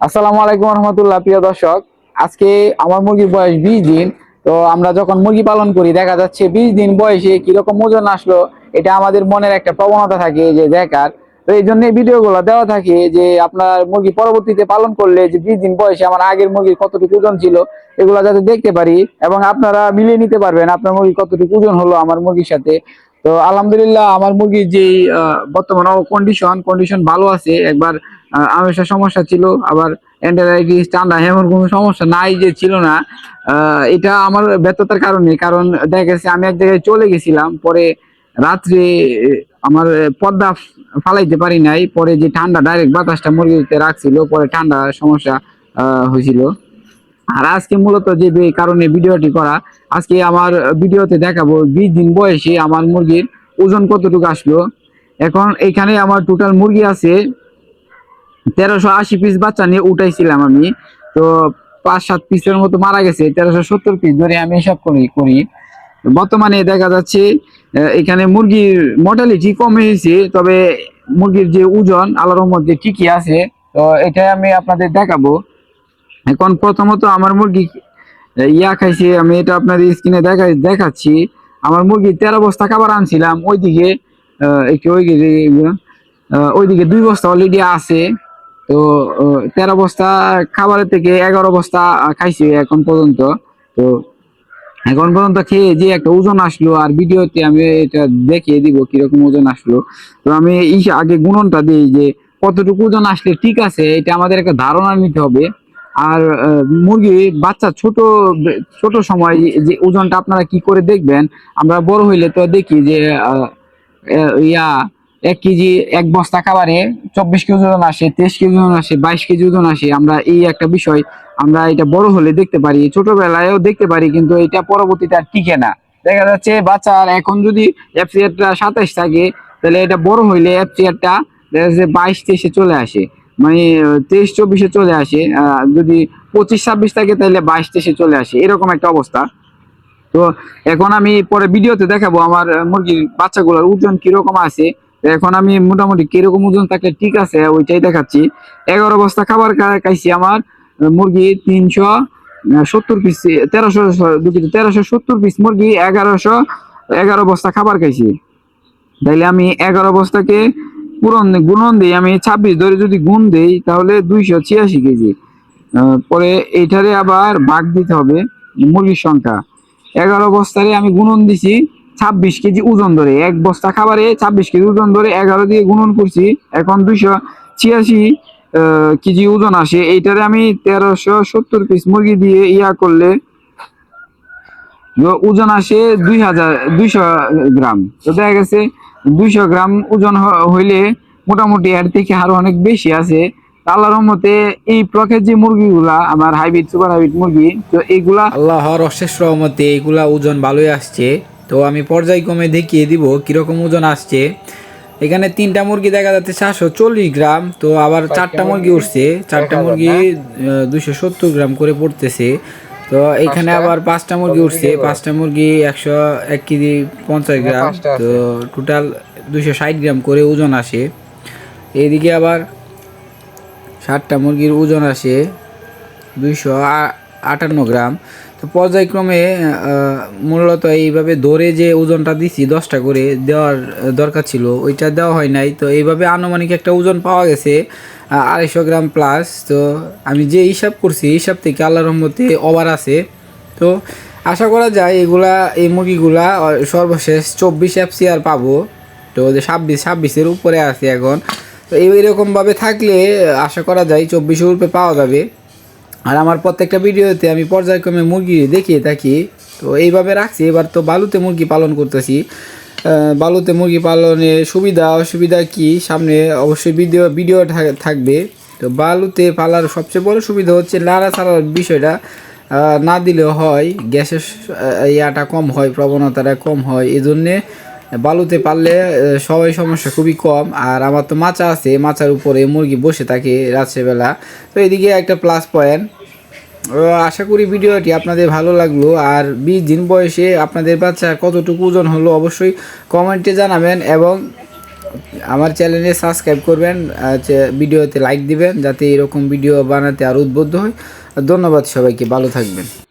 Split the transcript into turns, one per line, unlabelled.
আসসালামু আলাইকুম রহমতুল্লাহ, প্রিয় দর্শক। আজকে আমার মুরগির বয়স বিশ দিন, তো আমরা যখন মুরগি পালন করি, দেখা যাচ্ছে বিশ দিন বয়সে কীরকম ওজন আসলো, এটা আমাদের মনের একটা প্রবণতা থাকে যে দেখার। তো এই জন্য ভিডিওগুলো দেওয়া থাকে যে, আপনার মুরগি পরবর্তীতে পালন করলে যে বিশ দিন বয়সে আমার আগের মুরগির কতটুকু ওজন ছিল, এগুলো যাতে দেখতে পারি এবং আপনারা মিলিয়ে নিতে পারবেন আপনার মুরগি কতটুকু ওজন হলো আমার মুরগির সাথে। তো আলহামদুলিল্লাহ, আমার মুরগির যে বর্তমান কন্ডিশন কন্ডিশন ভালো আছে। একবার আহ, আমেশার সমস্যা ছিল আবার এন্টারাইটিস ঠান্ডা এমন কোনো সমস্যা নাই যে ছিল না। এটা আমার ব্যর্থতার কারণে কারণ দেখা গেছে আমি এক জায়গায় চলে গেছিলাম পরে রাত্রে আমার পর্দা ফালাইতে পারি নাই পরে যে ঠান্ডা ডাইরেক্ট বাতাসটা মুরগিতে রাখছিল পরে ঠান্ডা সমস্যা হয়েছিল। আর আজকে মূলত যে কারণে ভিডিওটি করা আজকে আমার ভিডিওতে দেখাবো বিশ দিন বয়সে আমার মুরগির ওজন কতটুকু আসলো। এখন এখানে আমার টোটাল মুরগি আছে তেরোশো আশি পিস বাচ্চা নিয়ে উঠাইছিলাম আমি। তো পাঁচ সাত পিসের মতো মারা গেছে, তেরোশো সত্তর পিস ধরে আমি হিসাব করি করি। বর্তমানে দেখা যাচ্ছে এখানে মুরগির মর্টালিটি কমে হয়েছে, তবে মুরগির যে ওজন, আল্লাহর মধ্যে ঠিকই আছে, তো এটাই আমি আপনাদের দেখাবো। এখন প্রথমত আমার মুরগি ইয়া খাইছে, আমি এটা আপনাদের স্ক্রিনে দেখা দেখাচ্ছি। আমার মুরগি তেরো বস্তা খাবার আনছিলাম, ওইদিকে একটু ওইদিকে ওইদিকে দুই বস্তা অলরেডি আছে। তো তেরো বস্তা খাবারের থেকে এগারো বস্তা খাইছি এখন পর্যন্ত। তো, এখন পর্যন্ত খেয়ে যে একটা ওজন আসলো আর ভিডিওতে আমি এটা দেখিয়ে দিব কীরকম ওজন আসলো। তো আমি এই আগে গুণনটা দিই যে কতটুকু ওজন আসলে ঠিক আছে, এটা আমাদের একটা ধারণা নিতে হবে। আর মুরগি, বাচ্চা ছোট ছোট সময় যে- ওজনটা আপনারা কি করে দেখবেন, আমরা বড় হইলে তো দেখি যে ইয়া এক কেজি, এক বস্তা খাবারে চব্বিশ কেজি ওজন আসে, তেইশ কেজি ওজন আসে, বাইশ কেজি ওজন আসে। আমরা এই একটা বিষয়, আমরা এটা বড় হলে দেখতে পারি, ছোটবেলায়ও দেখতে পারি, কিন্তু এটা পরবর্তীতে আর টিকে না। দেখা যাচ্ছে বাচ্চার এখন যদি এফসিআরটা সাতাইশ থাকে, তাহলে এটা বড় হইলে এফসিআরটা দেখা যাচ্ছে বাইশ, তেইশে চলে আসে। মানে তেইশ, চব্বিশে চলে আসে যদি পঁচিশ, ছাব্বিশ থাকে, তাহলে বাইশ, তেইশে চলে আসে। এরকম একটা অবস্থা। তো এখন আমি পরে ভিডিওতে দেখাবো আমার মুরগির বাচ্চাগুলোর ওজন কীরকম আছে। এখন আমি মোটামুটি কীরকম ওজন থাকলে ঠিক আছে, ওইটাই দেখাচ্ছি। এগারো বস্তা খাবার খাইছি আমার মুরগি তিনশো সত্তর পিস তেরোশো দুঃখিত তেরোশো সত্তর পিস মুরগি এগারোশো, এগারো বস্তা খাবার খাইছি। তাইলে আমি এগারো বস্তাকে পূরণ গুণন দিই, আমি ছাব্বিশ ধরে যদি গুণ দিই, তাহলে দুইশো ছিয়াশি কেজি। পরে এইটারে আবার ভাগ দিতে হবে মুরগির সংখ্যা। এগারো বস্তারে আমি গুণন দিছি ছাব্বিশ কেজি ওজন ধরে। এক বস্তা খাবারে ছাব্বিশ কেজি ওজন ধরে এগারো দিয়ে গুণন করছি। এখন দুইশো ছিয়াশি কেজি ওজন আসে। এইটারে আমি তেরোশো সত্তর পিস মুরগি দিয়ে ইয়া করলে ওজন আসে দুই হাজার, দুইশো গ্রাম। তো দেখা গেছে দুইশো গ্রাম ওজন হইলে মোটামুটি এর থেকে আরও অনেক বেশি আছে। আল্লাহর মতে এই প্রকের যে মুরগিগুলা, আমার হাইব্রিড, সুপার হাইব্রিড মুরগি, তো এইগুলা
আল্লাহর অশেষ রহমতে এইগুলা ওজন ভালোই আসছে। তো আমি পর্যায়ক্রমে দেখিয়ে দিব কীরকম ওজন আসছে। এখানে তিনটা মুরগি দেখা যাচ্ছে চারশো চল্লিশ গ্রাম তো আবার চারটা মুরগি। উঠছে। চারটা মুরগি দুশো সত্তর গ্রাম করে পড়তেছে। তো এখানে আবার পাঁচটা মুরগি উঠছে। পাঁচটা মুরগি একশো এক কেজি পঞ্চাশ গ্রাম। তো টোটাল দুশো ষাট গ্রাম করে ওজন আসে। এইদিকে আবার ষাটটা মুরগির ওজন আসে দুইশো আটান্ন গ্রাম। তো পর্যায়ক্রমে মূলত এইভাবে ধরে যে ওজনটা দিছি, দশটা করে দেওয়ার দরকার ছিল, ওইটা দেওয়া হয় নাই। তো এইভাবে আনুমানিক একটা ওজন পাওয়া গেছে আড়াইশো গ্রাম প্লাস তো আমি যে হিসাব করছি হিসাব থেকে আল্লাহ রহমতে ওভার আছে। তো আশা করা যায় এগুলা, এই মুরগিগুলা সর্বশেষ চব্বিশ এফসিআর পাবো। তো ছাব্বিশ, ছাব্বিশের উপরে আছে এখন। তো এই এরকমভাবে থাকলে, আশা করা যায় চব্বিশের উপরে পাওয়া যাবে। আর আমার প্রত্যেকটা ভিডিওতে আমি পর্যায়ক্রমে মুরগি দেখিয়ে থাকি। তো এইভাবে রাখছি। এবার তো বালুতে মুরগি পালন করতেছি। বালুতে মুরগি পালনে সুবিধা, অসুবিধা কি? সামনে অবশ্যই ভিডিও ভিডিও থাকবে। তো বালুতে পালার সবচেয়ে বড় সুবিধা হচ্ছে নাড়া ছাড়ার বিষয়টা না দিলেও হয়। গ্যাসের ইয়াটা কম হয়, প্রবণতাটা কম হয়। এই জন্যে বালুতে পারলে সবাই সমস্যা খুবই কম। আর আমার তো মাচা আছে মাচার উপরে মুরগি বসে থাকে রাত্রেবেলা। তো এদিকে একটা প্লাস পয়েন্ট আশা করি ভিডিওটি আপনাদের ভালো লাগল। আর বিশ দিন বয়সে আপনাদের বাচ্চা কতটুকু ওজন হলো অবশ্যই কমেন্টে জানাবেন এবং
আমার চ্যানেলে সাবস্ক্রাইব করবেন ভিডিওতে লাইক দিবেন, যাতে এরকম ভিডিও বানাতে আর উদ্বুদ্ধ হয় ধন্যবাদ সবাইকে, ভালো থাকবেন।